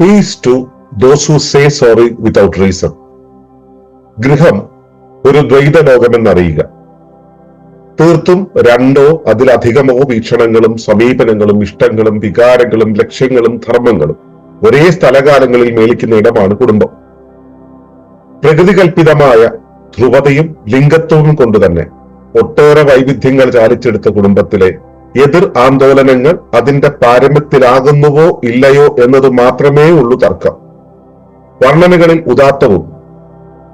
Peace to those who say sorry without reason ഗൃഹം ഒരു ദ്വൈത ലോകമെന്നറിയുക തീർത്തും രണ്ടോ അതിലധികമോ വീക്ഷണങ്ങളും സമീപനങ്ങളും ഇഷ്ടങ്ങളും വികാരങ്ങളും ലക്ഷ്യങ്ങളും ധർമ്മങ്ങളും ഒരേ സ്ഥലകാലങ്ങളിൽ മേലിക്കുന്ന ഇടമാണ് കുടുംബം. പ്രകൃതികൽപിതമായ ധ്രുവതയും ലിംഗത്വവും കൊണ്ട് തന്നെ ഒട്ടേറെ വൈവിധ്യങ്ങൾ ചാലിച്ചെടുത്ത കുടുംബത്തിലെ എതിർ ആന്തോളനങ്ങൾ അതിന്റെ പാരമ്യത്തിലാകുന്നുവോ ഇല്ലയോ എന്നത് മാത്രമേ ഉള്ളൂ തർക്കം. വർണനകളിൽ ഉദാത്തവും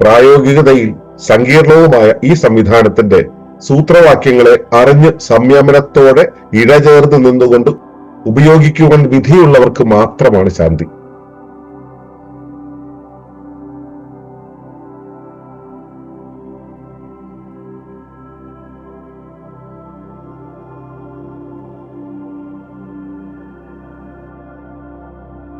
പ്രായോഗികതയിൽ സങ്കീർണവുമായ ഈ സംവിധാനത്തിന്റെ സൂത്രവാക്യങ്ങളെ അറിഞ്ഞ് സംയമനത്തോടെ ഇഴചേർന്ന് നിന്നുകൊണ്ട് ഉപയോഗിക്കുവാൻ വിധിയുള്ളവർക്ക് മാത്രമാണ് ശാന്തി.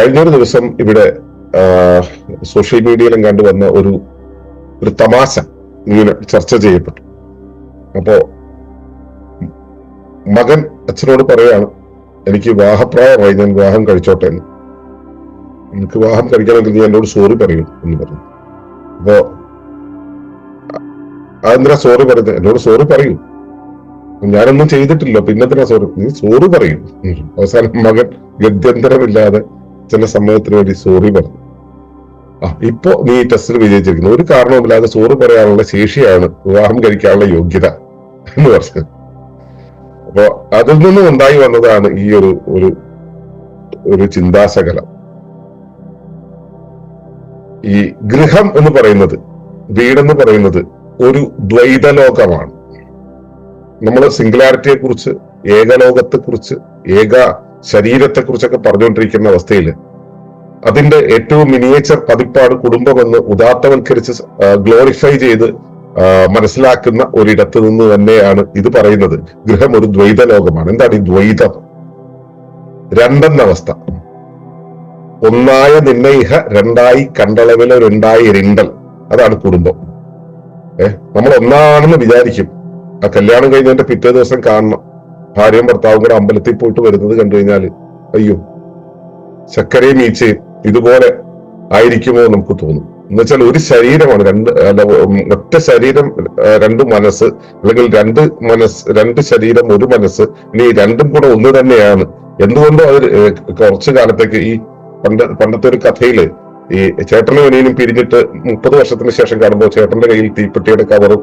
കഴിഞ്ഞൊരു ദിവസം ഇവിടെ സോഷ്യൽ മീഡിയയിലും കണ്ടുവന്ന ഒരു ഒരു തമാശ ഇങ്ങനെ ചർച്ച ചെയ്യപ്പെട്ടു. അപ്പോ മകൻ അച്ഛനോട് പറയാണ് എനിക്ക് വിവാഹപ്രായമായി ഞാൻ വിവാഹം കഴിച്ചോട്ടെ എന്ന്. എനിക്ക് വിവാഹം കഴിക്കണമെങ്കിൽ നീ എന്നോട് സോറി പറയും എന്ന് പറഞ്ഞു. അപ്പോ അതെന്തിനാ സോറി പറയുന്നത്? എന്നോട് സോറി പറയൂ. ഞാനൊന്നും ചെയ്തിട്ടില്ല പിന്നെന്തിനാ സോറി നീ സോറി പറയും. അവസാനം മകൻ ഗത്യന്തരമില്ലാതെ ചില സമയത്തിന് വേണ്ടി സോറി പറഞ്ഞു. ആ ഇപ്പോ നീ ടെസ്റ്റിൽ വിജയിച്ചിരിക്കുന്നു. ഒരു കാരണവുമില്ലാതെ സോറി പറയാനുള്ള ശേഷിയാണ് വിവാഹം കഴിക്കാനുള്ള യോഗ്യത എന്ന് പറഞ്ഞു അപ്പോ അതിൽ നിന്നും ഉണ്ടായി വന്നതാണ് ഈ ഒരു ഒരു ഒരു ചിന്താശകലം. ഈ ഗൃഹം എന്ന് പറയുന്നത് വീടെന്ന് പറയുന്നത് ഒരു ദ്വൈതലോകമാണ്. നമ്മൾ സിംഗുലാരിറ്റിയെ കുറിച്ച് ഏകലോകത്തെ കുറിച്ച് ഏക ശരീരത്തെ കുറിച്ചൊക്കെ പറഞ്ഞുകൊണ്ടിരിക്കുന്ന അവസ്ഥയിൽ അതിന്റെ ഏറ്റവും മിനിയേച്ചർ പതിപ്പാണ് കുടുംബമെന്ന് ഉദാത്തവൽക്കരിച്ച് ഗ്ലോറിഫൈ ചെയ്ത് മനസ്സിലാക്കുന്ന ഒരിടത്ത് നിന്ന് തന്നെയാണ് ഇത് പറയുന്നത്. ഗൃഹം ഒരു ദ്വൈത ലോകമാണ് എന്താണ് ഈ ദ്വൈതം? രണ്ടെന്ന അവസ്ഥ. ഒന്നായ നിന്നയിഹ രണ്ടായി കണ്ടളവിലെ രണ്ടായി രണ്ടൽ. അതാണ് കുടുംബം. ഏഹ് നമ്മൾ ഒന്നാണെന്ന് വിചാരിക്കും. ആ കല്യാണം കഴിഞ്ഞതിന്റെ പിറ്റേ ദിവസം കാണണം. ഭാര്യയും ഭർത്താവും കൂടെ അമ്പലത്തിൽ പോയിട്ട് വരുന്നത് കണ്ടു കഴിഞ്ഞാൽ അയ്യോ ചക്കരയും ഈച്ചയും ഇതുപോലെ ആയിരിക്കുമോ നമുക്ക് തോന്നും. എന്നുവെച്ചാൽ ഒരു ശരീരമാണ് രണ്ട് അല്ല ഒറ്റ ശരീരം രണ്ട് മനസ്സ് അല്ലെങ്കിൽ രണ്ട് മനസ്സ് രണ്ട് ശരീരം ഒരു മനസ്സ് ഇനി രണ്ടും കൂടെ ഒന്ന് തന്നെയാണ്. എന്തുകൊണ്ടോ അത് കുറച്ചു കാലത്തേക്ക് ഈ പണ്ട് പണ്ടത്തെ ഒരു കഥയിൽ ഈ ചേട്ടനും അനിയനും പിരിഞ്ഞിട്ട് മുപ്പത് വർഷത്തിന് ശേഷം കാണുമ്പോൾ ചേട്ടന്റെ കയ്യിൽ തീപ്പെട്ടിയുടെ കവറും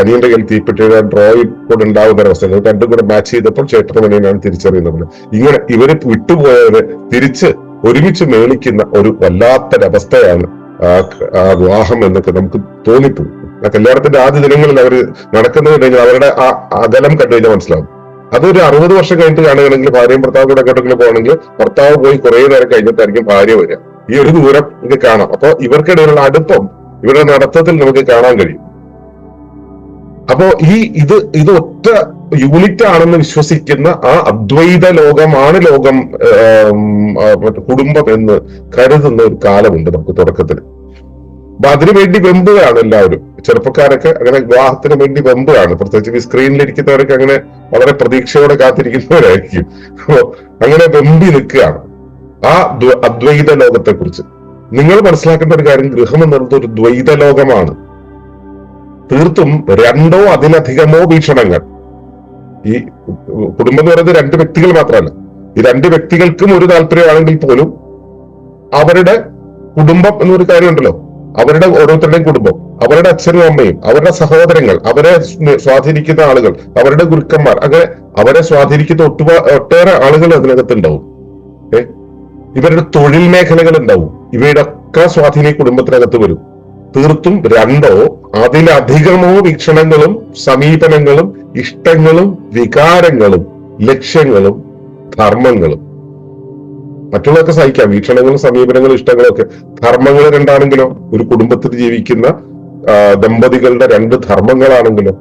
അനിയന്റെ കയ്യിൽ തീപ്പെട്ടിയുടെ ഡ്രോയും കൂടെ ഉണ്ടാവുന്ന ഇത് രണ്ടും കൂടെ മാച്ച് ചെയ്തപ്പോൾ ചേട്ടനമണിയനാണ് തിരിച്ചറിയുന്നത്. ഇങ്ങനെ ഇവർ വിട്ടുപോയവരെ തിരിച്ച് ഒരുമിച്ച് മേളിക്കുന്ന ഒരു വല്ലാത്തൊരവസ്ഥയാണ് ആ വിവാഹം എന്നൊക്കെ നമുക്ക് തോന്നിപ്പോകും. ആ കല്യാണത്തിന്റെ ആദ്യ ദിനങ്ങളിൽ അവർ നടക്കുന്നത് കഴിഞ്ഞാൽ അവരുടെ ആ അകലം കണ്ടു കഴിഞ്ഞാൽ മനസ്സിലാവും. അതൊരു അറുപത് വർഷം കഴിഞ്ഞിട്ട് കാണുകയാണെങ്കിൽ ഭാര്യയും ഭർത്താവ് കൂടെ എങ്ങോട്ടെങ്കിലും പോകണമെങ്കിൽ ഭർത്താവ് പോയി കുറെ നേരം കഴിഞ്ഞിട്ടായിരിക്കും ഭാര്യ വരിക. ഈ ഒരു ദൂരം ഇത് കാണാം. അപ്പൊ ഇവർക്കിടയിലുള്ള അടുപ്പം ഇവരുടെ നടത്തത്തിൽ നമുക്ക് കാണാൻ കഴിയും. അപ്പോ ഈ ഇത് ഇത് ഒറ്റ യൂണിറ്റ് ആണെന്ന് വിശ്വസിക്കുന്ന ആ അദ്വൈത ലോകമാണ് ലോകം കുടുംബം എന്ന് കരുതുന്ന ഒരു കാലമുണ്ട് നമുക്ക് തുടക്കത്തിൽ. അപ്പൊ അതിനുവേണ്ടി വെമ്പുകയാണ് എല്ലാവരും. ചെറുപ്പക്കാരൊക്കെ അങ്ങനെ വിവാഹത്തിന് വേണ്ടി വെമ്പുകയാണ് പ്രത്യേകിച്ച് ഈ സ്ക്രീനിലിരിക്കുന്നവരൊക്കെ അങ്ങനെ വളരെ പ്രതീക്ഷയോടെ കാത്തിരിക്കുന്നവരായിരിക്കും. അപ്പോ അങ്ങനെ വെമ്പി നിൽക്കുകയാണ് ആ അദ്വൈത ലോകത്തെ കുറിച്ച് നിങ്ങൾ മനസ്സിലാക്കേണ്ട ഒരു കാര്യം ഗൃഹം എന്നുള്ളത് ഒരു ദ്വൈത ലോകമാണ്. തീർത്തും രണ്ടോ അതിലധികമോ വീക്ഷണങ്ങൾ. ഈ കുടുംബം എന്ന് പറയുന്നത് രണ്ട് വ്യക്തികൾ മാത്രമാണ് ഈ രണ്ട് വ്യക്തികൾക്കും ഒരു താല്പര്യമാണെങ്കിൽ പോലും അവരുടെ കുടുംബം എന്നൊരു കാര്യമുണ്ടല്ലോ. അവരുടെ ഓരോരുത്തരുടെയും കുടുംബം അവരുടെ അച്ഛനും അമ്മയും അവരുടെ സഹോദരങ്ങൾ അവരെ സ്വാധീനിക്കുന്ന ആളുകൾ അവരുടെ ഗുരുക്കന്മാർ അങ്ങനെ അവരെ സ്വാധീനിക്കുന്ന ഒട്ടുപാ ഒട്ടേറെ ആളുകൾ അതിനകത്തുണ്ടാവും. ഏഹ് ഇവരുടെ തൊഴിൽ മേഖലകൾ ഉണ്ടാവും. ഇവയുടെ ഒക്കെ സ്വാധീനം കുടുംബത്തിനകത്ത് വരും. തീർത്തും രണ്ടോ അതിലധികമോ വീക്ഷണങ്ങളും സമീപനങ്ങളും ഇഷ്ടങ്ങളും വികാരങ്ങളും ലക്ഷ്യങ്ങളും ധർമ്മങ്ങളും. മറ്റുള്ളതൊക്കെ സഹിക്കാം. വീക്ഷണങ്ങളും സമീപനങ്ങളും ഇഷ്ടങ്ങളും ഒക്കെ. ധർമ്മങ്ങൾ രണ്ടാണെങ്കിലോ? ഒരു കുടുംബത്തിൽ ജീവിക്കുന്ന ദമ്പതികളുടെ രണ്ട് ധർമ്മങ്ങളാണെങ്കിലോ?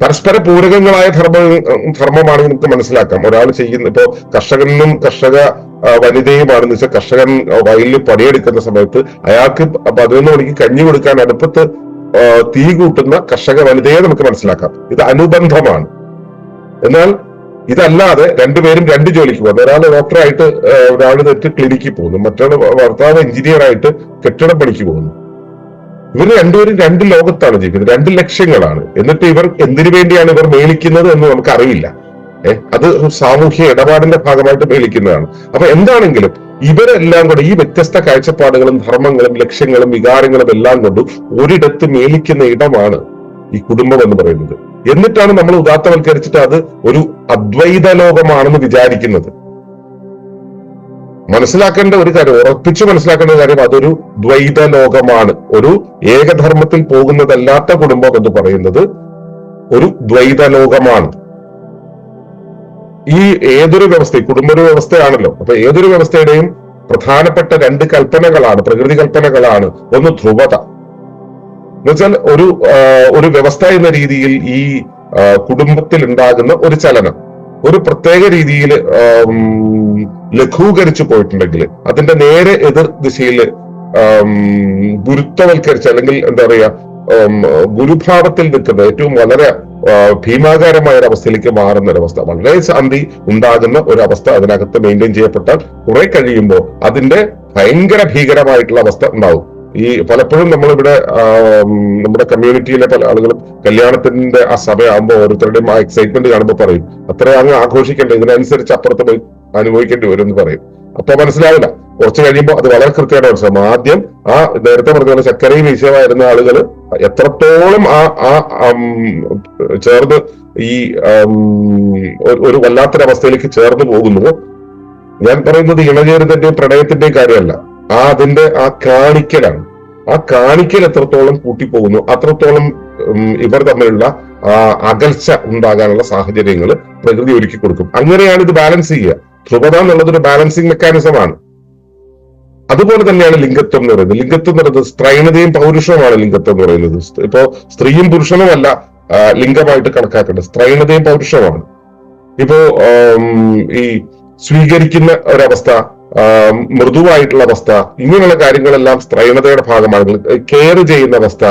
പരസ്പര പൂരകങ്ങളായ ധർമ്മ ധർമ്മമാണെങ്കിൽ നമുക്ക് മനസ്സിലാക്കാം. ഒരാൾ ചെയ്യുന്ന ഇപ്പോ കർഷകനും കർഷക വനിതയുമാണെന്ന് വെച്ചാൽ കർഷകൻ വയലിൽ പണിയെടുക്കുന്ന സമയത്ത് അയാൾക്ക് പതിനൊന്ന് മണിക്ക് കഞ്ഞി കൊടുക്കാൻ അടുപ്പത്ത് തീ കൂട്ടുന്ന കർഷക വനിതയെ നമുക്ക് മനസ്സിലാക്കാം. ഇത് അനുബന്ധമാണ്. എന്നാൽ ഇതല്ലാതെ രണ്ടുപേരും രണ്ട് ജോലിക്ക് പോകുന്നു. ഒരാൾ ഡോക്ടറായിട്ട് ഒരാൾ തെറ്റ് ക്ലിനിക്കിൽ പോകുന്നു. മറ്റൊരാൾ ഭർത്താവ് എഞ്ചിനീയറായിട്ട് കെട്ടിട പണിക്ക് പോകുന്നു. ഇവർ രണ്ടുപേരും രണ്ട് ലോകത്താണ് ജീവിക്കുന്നത്. രണ്ട് ലക്ഷ്യങ്ങളാണ്. എന്നിട്ട് ഇവർ എന്തിനു വേണ്ടിയാണ് ഇവർ മേളിക്കുന്നത് എന്ന് നമുക്ക് അറിയില്ല ഏഹ് അത് സാമൂഹ്യ ഇടപാടിന്റെ ഭാഗമായിട്ട് മേളിക്കുന്നതാണ് അപ്പൊ എന്താണെങ്കിലും ഇവരെല്ലാം കൂടെ ഈ വ്യത്യസ്ത കാഴ്ചപ്പാടുകളും ധർമ്മങ്ങളും ലക്ഷ്യങ്ങളും വികാരങ്ങളും എല്ലാം കൊണ്ടും ഒരിടത്ത് മേലിക്കുന്ന ഇടമാണ് ഈ കുടുംബം എന്ന് പറയുന്നത്. എന്നിട്ടാണ് നമ്മൾ ഉദാത്തവൽക്കരിച്ചിട്ട് അത് ഒരു അദ്വൈത ലോകമാണെന്ന് വിചാരിക്കുന്നത്. മനസ്സിലാക്കേണ്ട ഒരു കാര്യം ഉറപ്പിച്ചു മനസ്സിലാക്കേണ്ട കാര്യം അതൊരു ദ്വൈത ലോകമാണ്. ഒരു ഏകധർമ്മത്തിൽ പോകുന്നതല്ലാത്ത കുടുംബം എന്ന് പറയുന്നത് ഒരു ദ്വൈത ലോകമാണ്. ഈ ഏതൊരു വ്യവസ്ഥ കുടുംബ വ്യവസ്ഥയാണല്ലോ. അപ്പൊ ഏതൊരു വ്യവസ്ഥയുടെയും പ്രധാനപ്പെട്ട രണ്ട് കൽപ്പനകളാണ് പ്രകൃതി കൽപ്പനകളാണ്. ഒന്ന് ധ്രുവത. എന്നുവെച്ചാൽ ഒരു ഒരു വ്യവസ്ഥ എന്ന രീതിയിൽ ഈ കുടുംബത്തിൽ ഉണ്ടാകുന്ന ഒരു ചലനം. ഒരു പ്രത്യേക രീതിയിൽ ലഘൂകരിച്ചു പോയിട്ടുണ്ടെങ്കിൽ അതിന്റെ നേരെ എതിർ ദിശയിൽ ഗുരുത്വവൽക്കരിച്ച് അല്ലെങ്കിൽ എന്താ പറയാ ഗുരുഭാവത്തിൽ നിൽക്കുന്ന ഏറ്റവും വളരെ ഭീമാകാരമായ ഒരു അവസ്ഥയിലേക്ക് മാറുന്ന ഒരവസ്ഥ വളരെ ശാന്തി ഉണ്ടാകുന്ന ഒരു അവസ്ഥ അതിനകത്ത് മെയിന്റെയിൻ ചെയ്യപ്പെട്ടാൽ കുറെ കഴിയുമ്പോൾ അതിന്റെ ഭയങ്കര ഭീകരമായിട്ടുള്ള അവസ്ഥ ഉണ്ടാവും. ഈ പലപ്പോഴും നമ്മളിവിടെ നമ്മുടെ കമ്മ്യൂണിറ്റിയിലെ പല ആളുകളും കല്യാണത്തിന്റെ ആ സമയമാകുമ്പോൾ ഓരോരുത്തരുടെയും ആ എക്സൈറ്റ്മെന്റ് കാണുമ്പോൾ പറയും അത്ര അങ്ങ് ആഘോഷിക്കേണ്ട ഇതിനനുസരിച്ച് അപ്പുറത്ത് പോയി അനുഭവിക്കേണ്ടി വരും എന്ന് പറയും. അപ്പൊ മനസ്സിലാവില്ല. കുറച്ച് കഴിയുമ്പോൾ അത് വളരെ കൃത്യമായിട്ട് മനസ്സിലാവും. ആദ്യം ആ നേരത്തെ പറഞ്ഞ പോലെ ചക്കരയും വിഷയമായിരുന്ന ആളുകൾ എത്രത്തോളം ആ ആ ചേർന്ന് ഈ ഒരു- വല്ലാത്തൊരവസ്ഥയിലേക്ക് ചേർന്ന് പോകുന്നു ഞാൻ പറയുന്നത് ഇണചേരുന്നതിന്റെയും പ്രണയത്തിന്റെ കാര്യമല്ല. ആ അതിന്റെ ആ കാണിക്കലാണ്. ആ കാണിക്കൽ എത്രത്തോളം കൂട്ടിപ്പോകുന്നു അത്രത്തോളം ഇവർ തമ്മിലുള്ള ആ അകൽച്ച ഉണ്ടാകാനുള്ള സാഹചര്യങ്ങൾ പ്രകൃതി ഒരുക്കി കൊടുക്കും അങ്ങനെയാണ് ഇത് ബാലൻസ് ചെയ്യുക. ധ്രുവത എന്നുള്ളത് ഒരു ബാലൻസിങ് മെക്കാനിസമാണ് അതുപോലെ തന്നെയാണ് ലിംഗത്വം എന്ന് പറയുന്നത്. ലിംഗത്വം എന്ന് പറയുന്നത് സ്ത്രൈണതയും പൗരുഷവുമാണ് ലിംഗത്വം എന്ന് പറയുന്നത്. ഇപ്പോ സ്ത്രീയും പുരുഷനുമല്ല ലിംഗമായിട്ട് കണക്കാക്കേണ്ടത്. സ്ത്രൈണതയും പൗരുഷവുമാണ്. ഇപ്പോ ഈ സ്വീകരിക്കുന്ന ഒരവസ്ഥ മൃദുവായിട്ടുള്ള അവസ്ഥ ഇങ്ങനെയുള്ള കാര്യങ്ങളെല്ലാം സ്ത്രൈണതയുടെ ഭാഗമാണ്. കെയർ ചെയ്യുന്ന അവസ്ഥ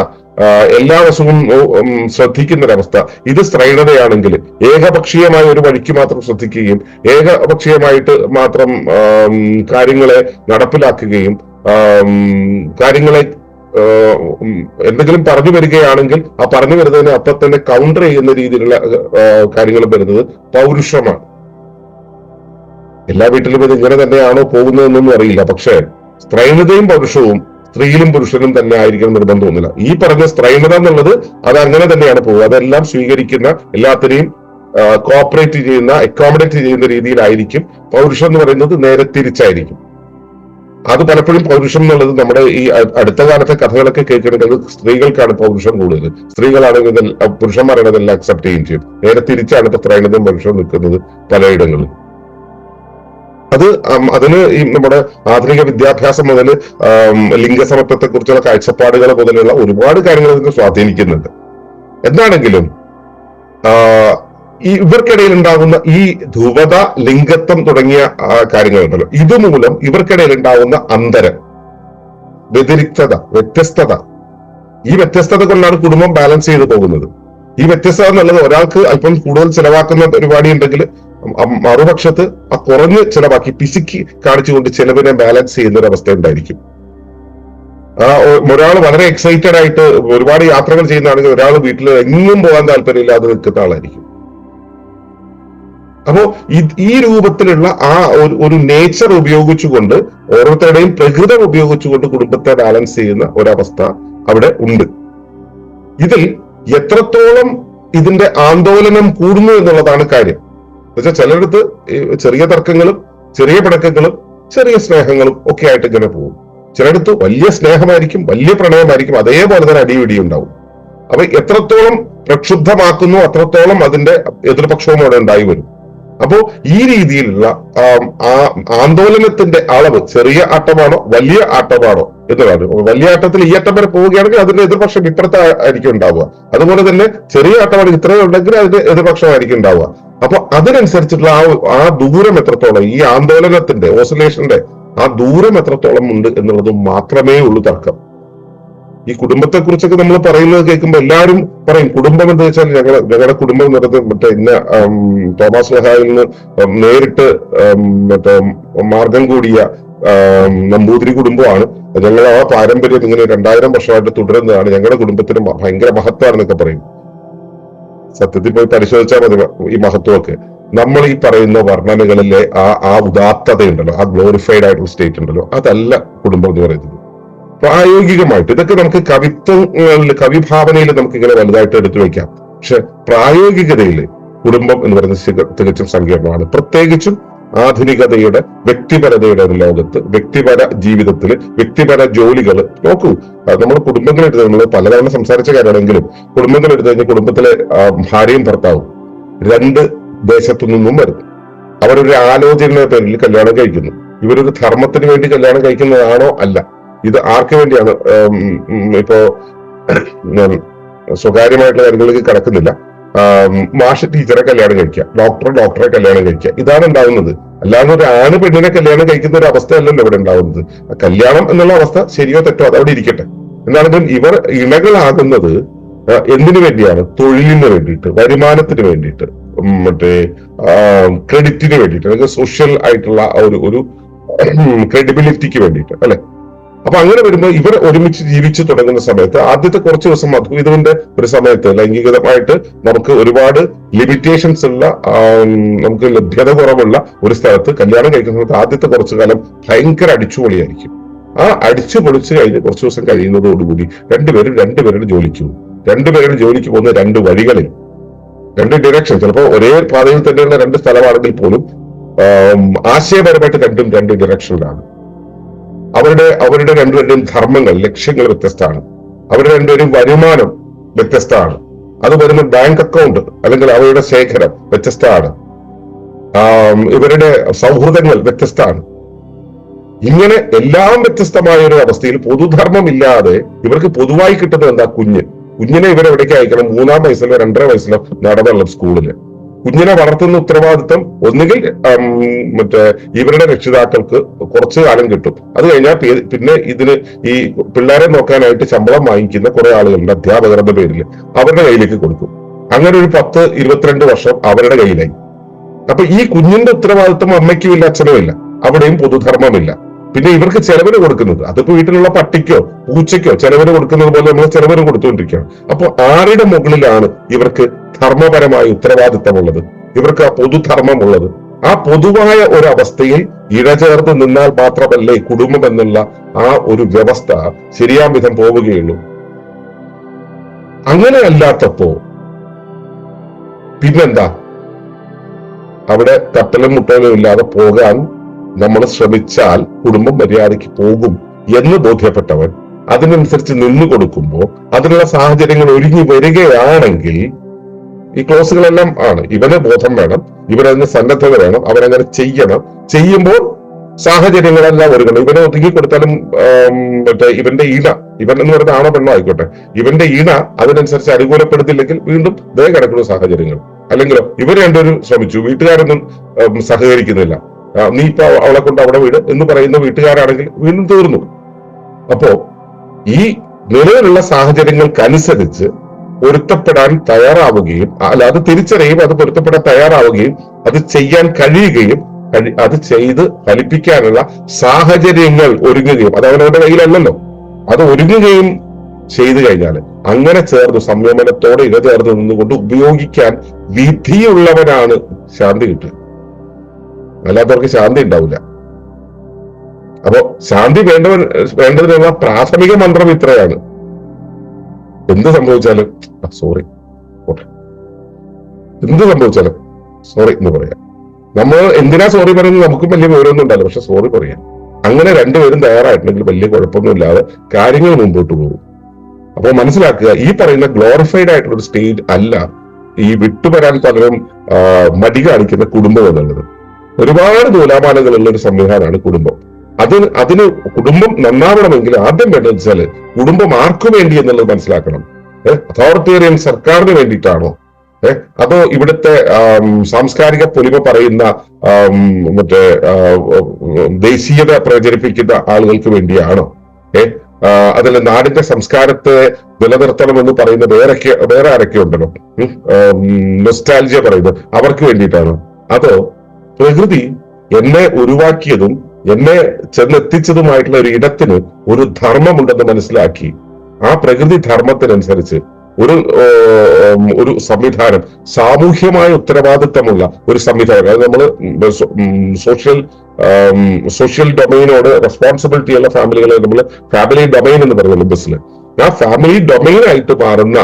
എല്ലാ വശവും ഉം, ശ്രദ്ധിക്കുന്ന ഒരവസ്ഥ ഇത് സ്ത്രൈണതയാണെങ്കിൽ ഏകപക്ഷീയമായ ഒരു വഴിക്ക് മാത്രം ശ്രദ്ധിക്കുകയും ഏകപക്ഷീയമായിട്ട് മാത്രം കാര്യങ്ങളെ നടപ്പിലാക്കുകയും കാര്യങ്ങളെ എന്തെങ്കിലും പറഞ്ഞു വരികയാണെങ്കിൽ ആ പറഞ്ഞു വരുന്നതിന് അപ്പൊ തന്നെ കൗണ്ടർ ചെയ്യുന്ന രീതിയിലുള്ള കാര്യങ്ങൾ വരുന്നത് പൗരുഷമാണ്. എല്ലാ വീട്ടിലും ഇത് ഇങ്ങനെ തന്നെയാണോ പോകുന്നതെന്നൊന്നും അറിയില്ല. പക്ഷേ സ്ത്രൈണതയും പൗരുഷവും സ്ത്രീയിലും പുരുഷനും തന്നെ ആയിരിക്കണം നിർബന്ധമൊന്നുമില്ല ഈ പറഞ്ഞ സ്ത്രൈണത എന്നുള്ളത് അത് അങ്ങനെ തന്നെയാണ് പോകുക. അതെല്ലാം സ്വീകരിക്കുന്ന എല്ലാത്തിനെയും കോപ്പറേറ്റ് ചെയ്യുന്ന അക്കോമഡേറ്റ് ചെയ്യുന്ന രീതിയിലായിരിക്കും പൗരുഷം എന്ന് പറയുന്നത് നേരെ തിരിച്ചായിരിക്കും. അത് പലപ്പോഴും പൗരുഷം എന്നുള്ളത് നമ്മുടെ ഈ അടുത്ത കാലത്തെ കഥകളൊക്കെ കേൾക്കുന്നത് സ്ത്രീകൾക്കാണ് പൗരുഷം കൂടുതൽ. സ്ത്രീകളാണെങ്കിൽ ഇതെല്ലാം- പുരുഷന്മാരാണ് ഇതെല്ലാം അക്സെപ്റ്റ് ചെയ്യുകയും ചെയ്യും. നേരെ തിരിച്ചാണ് ഇപ്പൊ ത്രൈണതും പൗരുഷവും നിൽക്കുന്നത് പലയിടങ്ങളിൽ അത് അതിന് ഈ നമ്മുടെ ആധുനിക വിദ്യാഭ്യാസം മുതൽ ലിംഗസമത്വത്തെ കുറിച്ചുള്ള കാഴ്ചപ്പാടുകൾ മുതലുള്ള ഒരുപാട് കാര്യങ്ങൾ ഇതിനെ സ്വാധീനിക്കുന്നുണ്ട്. എന്താണെങ്കിലും ഈ ഇവർക്കിടയിൽ ഉണ്ടാകുന്ന ഈ ധ്രുവത ലിംഗത്വം തുടങ്ങിയ കാര്യങ്ങളുണ്ടല്ലോ. ഇതുമൂലം ഇവർക്കിടയിൽ ഉണ്ടാകുന്ന അന്തരം വ്യതിരിക്തത വ്യത്യസ്തത. ഈ വ്യത്യസ്തത കൊണ്ടാണ് കുടുംബം ബാലൻസ് ചെയ്ത് പോകുന്നത്. ഈ വ്യത്യസ്തത എന്നുള്ളത് ഒരാൾക്ക് അല്പം കൂടുതൽ ചെലവാക്കുന്ന പരിപാടി ഉണ്ടെങ്കിൽ മറുപക്ഷത്ത് ആ കുറഞ്ഞ് ചിലവാക്കി പിശുക്കി കാണിച്ചുകൊണ്ട് ചിലവിനെ ബാലൻസ് ചെയ്യുന്ന ഒരു അവസ്ഥ ഉണ്ടായിരിക്കും. ആ ഒരാൾ വളരെ എക്സൈറ്റഡ് ആയിട്ട് ഒരുപാട് യാത്രകൾ ചെയ്യുന്നതാണെങ്കിൽ ഒരാൾ വീട്ടിൽ എങ്ങും പോകാൻ താല്പര്യമില്ലാതെ നിൽക്കുന്ന ആളായിരിക്കും. അപ്പോ ഈ- രൂപത്തിലുള്ള ആ ഒരു നേച്ചർ ഉപയോഗിച്ചുകൊണ്ട് ഓരോരുത്തരുടെയും പ്രകൃതം ഉപയോഗിച്ചുകൊണ്ട് കുടുംബത്തെ ബാലൻസ് ചെയ്യുന്ന ഒരവസ്ഥ അവിടെ ഉണ്ട്. ഇതിൽ എത്രത്തോളം ഇതിന്റെ ആന്തോലനം കൂടുന്നു എന്നുള്ളതാണ് കാര്യം. എന്നുവെച്ചാൽ ചിലയിടത്ത് ചെറിയ തർക്കങ്ങളും ചെറിയ പടക്കങ്ങളും ചെറിയ സ്നേഹങ്ങളും ഒക്കെ ആയിട്ട് ഇങ്ങനെ പോകും. ചിലയിടത്ത് വലിയ സ്നേഹമായിരിക്കും വലിയ പ്രണയമായിരിക്കും അതേപോലെ തന്നെ അടിപിടി ഉണ്ടാവും. അപ്പൊ എത്രത്തോളം പ്രക്ഷുബ്ധമാക്കുന്നു അത്രത്തോളം അതിന്റെ എതിർപക്ഷവും അവിടെ ഉണ്ടായി വരും. അപ്പോ ഈ രീതിയിലുള്ള ആന്തോലനത്തിന്റെ അളവ് ചെറിയ ആട്ടമാണോ വലിയ ആട്ടമാണോ എന്നതാണ് വലിയ ആട്ടത്തിൽ ഈ ആട്ടം വരെ പോവുകയാണെങ്കിൽ അതിന്റെ എതിർപക്ഷം ഇപ്പുറത്തെ ആയിരിക്കും ഉണ്ടാവുക. അതുപോലെ തന്നെ ചെറിയ ആട്ടമാണെങ്കിൽ ഇത്രയും ഉണ്ടെങ്കിൽ അതിന്റെ എതിർപക്ഷമായിരിക്കും ഉണ്ടാവുക. അപ്പൊ അതിനനുസരിച്ചിട്ടുള്ള ആ ആ ദൂരം എത്രത്തോളം ഈ ആന്തോലനത്തിന്റെ ഓസിലേഷന്റെ ആ ദൂരം എത്രത്തോളം ഉണ്ട് എന്നുള്ളത് മാത്രമേ ഉള്ളൂ തർക്കം. ഈ കുടുംബത്തെ കുറിച്ചൊക്കെ നമ്മൾ പറയുന്നത് കേൾക്കുമ്പോൾ എല്ലാവരും പറയും കുടുംബം എന്ന് വെച്ചാൽ ഞങ്ങൾ ഞങ്ങളുടെ കുടുംബം എന്ന് മറ്റേ ഇന്ന തോമസ് ലഹായിൽ നിന്ന് നേരിട്ട് മറ്റേ മാർഗം കൂടിയ നമ്പൂതിരി കുടുംബമാണ്. ഞങ്ങൾ ആ പാരമ്പര്യം ഇങ്ങനെ രണ്ടായിരം വർഷമായിട്ട് തുടരുന്നതാണ്. ഞങ്ങളുടെ കുടുംബത്തിന് ഭയങ്കര മഹത്വമാണെന്നൊക്കെ പറയും. സത്യത്തിൽ പോയി പരിശോധിച്ചാൽ മതി ഈ മഹത്വമൊക്കെ. നമ്മൾ ഈ പറയുന്ന വർണനകളിലെ ആ ആ ഉദാത്തതയുണ്ടല്ലോ ആ ഗ്ലോറിഫൈഡ് ആയിട്ടുള്ള സ്റ്റേറ്റ് ഉണ്ടല്ലോ അതല്ല കുടുംബം എന്ന് പറയുന്നത്. പ്രായോഗികമായിട്ട്. ഇതൊക്കെ നമുക്ക് കവിത്വങ്ങളിൽ കവിഭാവനയിൽ നമുക്ക് ഇങ്ങനെ വലുതായിട്ട് എടുത്തു വെക്കാം. പക്ഷെ പ്രായോഗികതയിൽ കുടുംബം എന്ന് പറയുന്നത് തികച്ചും സങ്കീർണമാണ്. പ്രത്യേകിച്ചും ആധുനികതയുടെ വ്യക്തിപരതയുടെ ഒരു ലോകത്ത് വ്യക്തിപര ജീവിതത്തിൽ വ്യക്തിപര ജോലികൾ നോക്കൂ. നമ്മൾ കുടുംബങ്ങൾ എടുത്ത് നമ്മൾ പലതവണ സംസാരിച്ച കാര്യമാണെങ്കിലും കുടുംബങ്ങൾ എടുത്തു കഴിഞ്ഞാൽ കുടുംബത്തിലെ ഭാര്യയും ഭർത്താവും രണ്ട് ദേശത്തു നിന്നും വരുന്നു. അവരൊരു ആലോചനയുടെ പേരിൽ കല്യാണം കഴിക്കുന്നു. ഇവരൊരു ധർമ്മത്തിന് വേണ്ടി കല്യാണം കഴിക്കുന്നതാണോ അല്ല. ഇത് ആർക്ക് വേണ്ടിയാണ്? ഇപ്പോ സ്വകാര്യമായിട്ടുള്ള കാര്യങ്ങളിലേക്ക് കടക്കുന്നില്ല. മാഷ ടീച്ചറെ കല്യാണം കഴിക്കുക. ഡോക്ടറെ ഡോക്ടറെ കല്യാണം കഴിക്കുക. ഇതാണ് ഉണ്ടാവുന്നത്. അല്ലാതെ ഒരു ആണ് പെണ്ണിനെ കല്യാണം കഴിക്കുന്ന ഒരു അവസ്ഥയല്ലല്ലോ ഇവിടെ ഉണ്ടാവുന്നത്. കല്യാണം എന്നുള്ള അവസ്ഥ ശരിയോ തെറ്റോ അതവിടെ ഇരിക്കട്ടെ. എന്നാണെങ്കിലും ഇവർ ഇണകളാകുന്നത് എന്തിനു വേണ്ടിയാണ്? തൊഴിലിന് വേണ്ടിയിട്ട് വരുമാനത്തിന് വേണ്ടിയിട്ട് മറ്റേ ക്രെഡിറ്റിന് വേണ്ടിയിട്ട് അല്ലെങ്കിൽ സോഷ്യൽ ആയിട്ടുള്ള ഒരു ഒരു ക്രെഡിബിലിറ്റിക്ക് വേണ്ടിയിട്ട് അല്ലെ? അപ്പൊ അങ്ങനെ വരുമ്പോൾ ഇവർ ഒരുമിച്ച് ജീവിച്ചു തുടങ്ങുന്ന സമയത്ത് ആദ്യത്തെ കുറച്ച് ദിവസം മധുവിധുവിന്റെ ഒരു സമയത്ത് ലൈംഗികതമായിട്ട് നമുക്ക് ഒരുപാട് ലിമിറ്റേഷൻസ് ഉള്ള നമുക്ക് ലഭ്യത കുറവുള്ള ഒരു സ്ഥലത്ത് കല്യാണം കഴിക്കുന്ന സമയത്ത് ആദ്യത്തെ കുറച്ചു കാലം ഭയങ്കര അടിച്ചുപൊളിയായിരിക്കും. ആ അടിച്ചു പൊളിച്ചു കഴിഞ്ഞ് കുറച്ച് ദിവസം കഴിയുന്നതോടുകൂടി രണ്ടുപേരും രണ്ടുപേരുടെ ജോലിക്ക് പോകും. രണ്ടുപേരുടെ ജോലിക്ക് പോകുന്ന രണ്ട് വഴികളിൽ രണ്ട് ഡിറക്ഷൻ ചിലപ്പോൾ ഒരേ പാതയിൽ തന്നെയുള്ള രണ്ട് സ്ഥലമാണെങ്കിൽ പോലും ആശയപരമായിട്ട് രണ്ടും രണ്ട് ഡിറക്ഷനിലാണ് അവരുടെ അവരുടെ രണ്ടുപേരുടെയും ധർമ്മങ്ങൾ ലക്ഷ്യങ്ങൾ വ്യത്യസ്തമാണ്. അവരുടെ രണ്ടുപേരും വരുമാനം വ്യത്യസ്തമാണ്. അത് വരുന്ന ബാങ്ക് അക്കൗണ്ട് അല്ലെങ്കിൽ അവരുടെ ശേഖരം വ്യത്യസ്തമാണ്. ഇവരുടെ സൗഹൃദങ്ങൾ വ്യത്യസ്തമാണ്. ഇങ്ങനെ എല്ലാം വ്യത്യസ്തമായ ഒരു അവസ്ഥയിൽ പൊതുധർമ്മം ഇല്ലാതെ ഇവർക്ക് പൊതുവായി കിട്ടുന്നത് എന്താ? കുഞ്ഞ്. കുഞ്ഞിനെ ഇവരെവിടേക്ക് അയക്കണം? മൂന്നാം വയസ്സിലോ രണ്ടര വയസ്സിലോ നടന്നുള്ള സ്കൂളിൽ. കുഞ്ഞിനെ വളർത്തുന്ന ഉത്തരവാദിത്തം ഒന്നുകിൽ മറ്റേ ഇവരുടെ രക്ഷിതാക്കൾക്ക് കുറച്ചു കാലം കിട്ടും. അത് കഴിഞ്ഞാൽ പിന്നെ ഇതിന് ഈ പിള്ളേരെ നോക്കാനായിട്ട് ശമ്പളം വാങ്ങിക്കുന്ന കുറെ ആളുകളുണ്ട് അധ്യാപകരുടെ പേരിൽ. അവരുടെ കയ്യിലേക്ക് കൊടുക്കും. അങ്ങനെ ഒരു പത്ത് ഇരുപത്തിരണ്ട് വർഷം അവരുടെ കയ്യിലായി. അപ്പൊ ഈ കുഞ്ഞിന്റെ ഉത്തരവാദിത്വം അമ്മയ്ക്കും ഇല്ല അച്ഛനും ഇല്ല. അവിടെയും പൊതുധർമ്മമില്ല. പിന്നെ ഇവർക്ക് ചെലവിന് കൊടുക്കുന്നത്. അതിപ്പോ വീട്ടിലുള്ള പട്ടിക്കോ പൂച്ചയ്ക്കോ ചെലവിന് കൊടുക്കുന്നത് പോലെ നമ്മൾ ചെലവിന് കൊടുത്തുകൊണ്ടിരിക്കുകയാണ്. അപ്പൊ ആരുടെ മുകളിലാണ് ഇവർക്ക് ധർമ്മപരമായ ഉത്തരവാദിത്തമുള്ളത്? ഇവർക്ക് ആ പൊതുധർമ്മം ഉള്ളത് ആ പൊതുവായ ഒരു അവസ്ഥയിൽ ഇഴചേർത്ത് നിന്നാൽ മാത്രമല്ലേ കുടുംബം എന്നുള്ള ആ ഒരു വ്യവസ്ഥ ശരിയാം വിധം പോവുകയുള്ളൂ. അങ്ങനെ അല്ലാത്തപ്പോ പിന്നെന്താ? അവിടെ തട്ടലും മുട്ടലും ഇല്ലാതെ പോകാൻ നമ്മൾ ശ്രമിച്ചാൽ കുടുംബം മര്യാദയ്ക്ക് പോകും എന്ന് ബോധ്യപ്പെട്ടവൻ അതിനനുസരിച്ച് നിന്നു കൊടുക്കുമ്പോൾ അതിനുള്ള സാഹചര്യങ്ങൾ ഒരുങ്ങി വരികയാണെങ്കിൽ ഈ ക്ലോസുകളെല്ലാം ആണ്. ഇവന് ബോധം വേണം ഇവനതിന് സന്നദ്ധത വേണം അവനങ്ങനെ ചെയ്യണം. ചെയ്യുമ്പോൾ സാഹചര്യങ്ങളെല്ലാം ഒരുങ്ങണം. ഇവനെ ഒതുങ്ങി കൊടുത്താലും മറ്റേ ഇവന്റെ ഇണ ഇവൻ എന്ന് പറയുന്ന ആണോ പെണ്ണോ ആയിക്കോട്ടെ ഇവന്റെ ഇണ അതിനനുസരിച്ച് അനുകൂലപ്പെടുത്തില്ലെങ്കിൽ വീണ്ടും ദയ കിടക്കുന്ന സാഹചര്യങ്ങൾ. അല്ലെങ്കിലോ ഇവർ രണ്ടുപേരും ശ്രമിച്ചു വീട്ടുകാരൊന്നും സഹകരിക്കുന്നില്ല. നീ ഇപ്പൊ അവളെ കൊണ്ട് അവിടെ വീട് എന്ന് പറയുന്ന വീട്ടുകാരാണെങ്കിൽ വീണ്ടും തീർന്നു. അപ്പോ ഈ നിലവിലുള്ള സാഹചര്യങ്ങൾക്കനുസരിച്ച് പൊരുത്തപ്പെടാൻ തയ്യാറാവുകയും അല്ല അത് തിരിച്ചറിയും അത് പൊരുത്തപ്പെടാൻ തയ്യാറാവുകയും അത് ചെയ്യാൻ കഴിയുകയും അത് ചെയ്ത് ഫലിപ്പിക്കാനുള്ള സാഹചര്യങ്ങൾ ഒരുങ്ങുകയും അത് അവനവന്റെ കയ്യിലല്ലല്ലോ. അത് ഒരുങ്ങുകയും ചെയ്തു കഴിഞ്ഞാൽ അങ്ങനെ ചേർന്ന് സംയമനത്തോടെ ഇടചേർന്ന് നിന്നുകൊണ്ട് ഉപയോഗിക്കാൻ വിധിയുള്ളവനാണ് ശാന്തി കിട്ടുക. അല്ലാത്തവർക്ക് ശാന്തി ഉണ്ടാവില്ല. അപ്പോ ശാന്തി വേണ്ടവൻ വേണ്ടതിനുള്ള പ്രാഥമിക മന്ത്രം ഇത്രയാണ്. എന്ത് സംഭവിച്ചാലും സോറി എന്ത് സംഭവിച്ചാലും സോറി എന്ന് പറയാം. നമ്മൾ എന്തിനാ സോറി പറയുന്നത്? നമുക്കും വലിയ വിവരമൊന്നും ഉണ്ടാവില്ല. പക്ഷെ സോറി പറയാം. അങ്ങനെ രണ്ടുപേരും തയ്യാറായിട്ടുണ്ടെങ്കിൽ വലിയ കുഴപ്പമൊന്നുമില്ലാതെ കാര്യങ്ങൾ മുമ്പോട്ട് പോകും. അപ്പോൾ മനസ്സിലാക്കുക ഈ പറയുന്ന ഗ്ലോറിഫൈഡ് ആയിട്ടുള്ള ഒരു സ്റ്റേജ് അല്ല ഈ വിട്ടുവരാൻ പലരും മടി കാണിക്കുന്ന കുടുംബം എന്നുള്ളത്. ഒരുപാട് നൂലാമാലകളുള്ള ഒരു സംവിധാനമാണ് കുടുംബം. അതിന് അതിന് കുടുംബം നന്നാവണമെങ്കിൽ ആദ്യം വേണ്ടത് വെച്ചാൽ കുടുംബം ആർക്കു വേണ്ടി എന്നുള്ളത് മനസ്സിലാക്കണം. ഏഹ് അതോറിറ്റേറിയൻ സർക്കാരിന് വേണ്ടിയിട്ടാണോ? ഏഹ് അതോ ഇവിടുത്തെ സാംസ്കാരിക പൊലിമ പറയുന്ന മറ്റേ ദേശീയത പ്രചരിപ്പിക്കുന്ന ആളുകൾക്ക് വേണ്ടിയാണോ? ഏഹ് അതിൽ നാടിന്റെ സംസ്കാരത്തെ നിലനിർത്തണം എന്ന് പറയുന്ന വേറെ വേറെ ആരൊക്കെ ഉണ്ടല്ലോ? നൊസ്റ്റാലജിയ പറയുന്നത് അവർക്ക് വേണ്ടിയിട്ടാണോ? അതോ പ്രകൃതി എന്നെ ഉരുവാക്കിയതും എന്നെ ചെന്നെത്തിച്ചതുമായിട്ടുള്ള ഒരു ഇടത്തിന് ഒരു ധർമ്മമുണ്ടെന്ന് മനസ്സിലാക്കി. ആ പ്രകൃതി ധർമ്മത്തിനനുസരിച്ച് ഒരു ഒരു സംവിധാനം സാമൂഹ്യമായ ഉത്തരവാദിത്തമുള്ള ഒരു സംവിധാനം. അത് നമ്മൾ സോഷ്യൽ സോഷ്യൽ ഡൊമൈനോട് റെസ്പോൺസിബിലിറ്റി ഉള്ള ഫാമിലികളെ നമ്മൾ ഫാമിലി ഡൊമൈൻ എന്ന് പറയുന്നത് ബസ്സിൽ ആ ഫാമിലി ഡൊമൈൻ ആയിട്ട് മാറുന്ന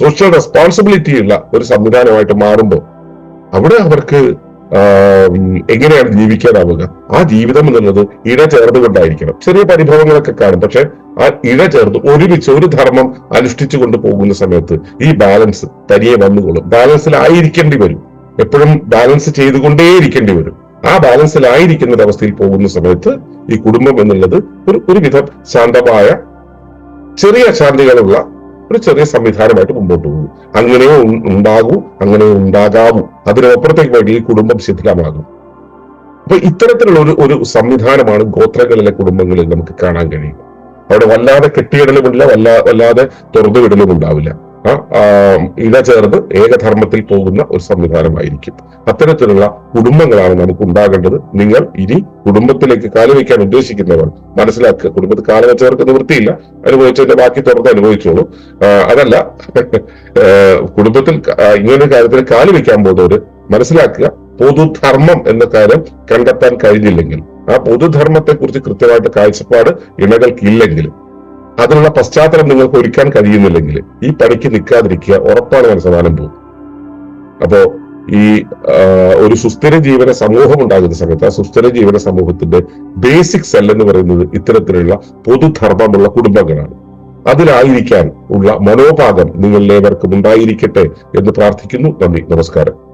സോഷ്യൽ റെസ്പോൺസിബിലിറ്റി ഉള്ള ഒരു സംവിധാനമായിട്ട് മാറുമ്പോൾ അവിടെ അവർക്ക് എങ്ങനെയാണ് ജീവിക്കാനാവുക ആ ജീവിതം എന്നുള്ളത് ഇഴ ചേർന്നുകൊണ്ടായിരിക്കണം. ചെറിയ പരിഭവങ്ങളൊക്കെ കാണും. പക്ഷെ ആ ഇഴ ചേർന്ന് ഒരുമിച്ച് ഒരു ധർമ്മം അനുഷ്ഠിച്ചു കൊണ്ട് പോകുന്ന സമയത്ത് ഈ ബാലൻസ് തനിയെ വന്നുകൊള്ളും. ബാലൻസിലായിരിക്കേണ്ടി വരും. എപ്പോഴും ബാലൻസ് ചെയ്തുകൊണ്ടേയിരിക്കേണ്ടി വരും. ആ ബാലൻസിലായിരിക്കുന്ന അവസ്ഥയിൽ പോകുന്ന സമയത്ത് ഈ കുടുംബം എന്നുള്ളത് ഒരു ഒരുവിധം ശാന്തമായ ചെറിയ ശാന്തികളുള്ള ഒരു ചെറിയ സംവിധാനമായിട്ട് മുമ്പോട്ട് പോകും. അങ്ങനെ ഉണ്ടാകൂ അങ്ങനെ ഉണ്ടാകാവൂ അതിനപ്പുറത്തേക്ക് വേണ്ടി ഈ കുടുംബം ശിഥിലമാകും അപ്പൊ ഇത്തരത്തിലുള്ള ഒരു ഒരു സംവിധാനമാണ് ഗോത്രങ്ങളിലെ കുടുംബങ്ങളിൽ നമുക്ക് കാണാൻ കഴിയും അവിടെ വല്ലാതെ കെട്ടിയിടലുമില്ല വല്ലാ വല്ലാതെ തുറന്നുവിടലും ഉണ്ടാവില്ല. ആ, ചേർന്ന് ഏകധർമ്മത്തിൽ പോകുന്ന ഒരു സംവിധാനമായിരിക്കും. അത്തരത്തിലുള്ള കുടുംബങ്ങളാണ് നമുക്ക് ഉണ്ടാകേണ്ടത് നിങ്ങൾ ഇനി കുടുംബത്തിലേക്ക് കാലുവയ്ക്കാൻ ഉദ്ദേശിക്കുന്നവർ മനസ്സിലാക്കുക കുടുംബത്തിൽ കാലം വെച്ചവർക്ക് നിവൃത്തിയില്ല അനുഭവിച്ചതിന്റെ ബാക്കി തുറന്ന് അനുഭവിച്ചോളൂ. അതല്ല കുടുംബത്തിൽ ഇങ്ങനൊരു കാര്യത്തിൽ കാലുവയ്ക്കാൻ പോകുന്നവര് മനസ്സിലാക്കുക പൊതുധർമ്മം എന്ന കാര്യം കണ്ടെത്താൻ കഴിഞ്ഞില്ലെങ്കിൽ ആ പൊതുധർമ്മത്തെ കുറിച്ച് കൃത്യമായിട്ട് കാഴ്ചപ്പാട് ഇണകൾക്കില്ലെങ്കിൽ അതിനുള്ള പശ്ചാത്തലം നിങ്ങൾക്ക് ഒരുക്കാൻ കഴിയുന്നില്ലെങ്കിൽ ഈ പണിക്ക് നിൽക്കാതിരിക്കുക ഉറപ്പാണ് മനസ്സമാനം പോകും. അപ്പോ ഈ ഒരു സുസ്ഥിര ജീവന സമൂഹം ഉണ്ടാകുന്ന സമയത്ത് ആ സുസ്ഥിര ജീവന സമൂഹത്തിന്റെ ബേസിക് സെൽ എന്ന് പറയുന്നത് ഇത്തരത്തിലുള്ള പൊതുധർമ്മമുള്ള കുടുംബങ്ങളാണ്. അതിലായിരിക്കാൻ ഉള്ള മനോഭാഗം നിങ്ങളിലേവർക്കും ഉണ്ടായിരിക്കട്ടെ എന്ന് പ്രാർത്ഥിക്കുന്നു. നന്ദി. നമസ്കാരം.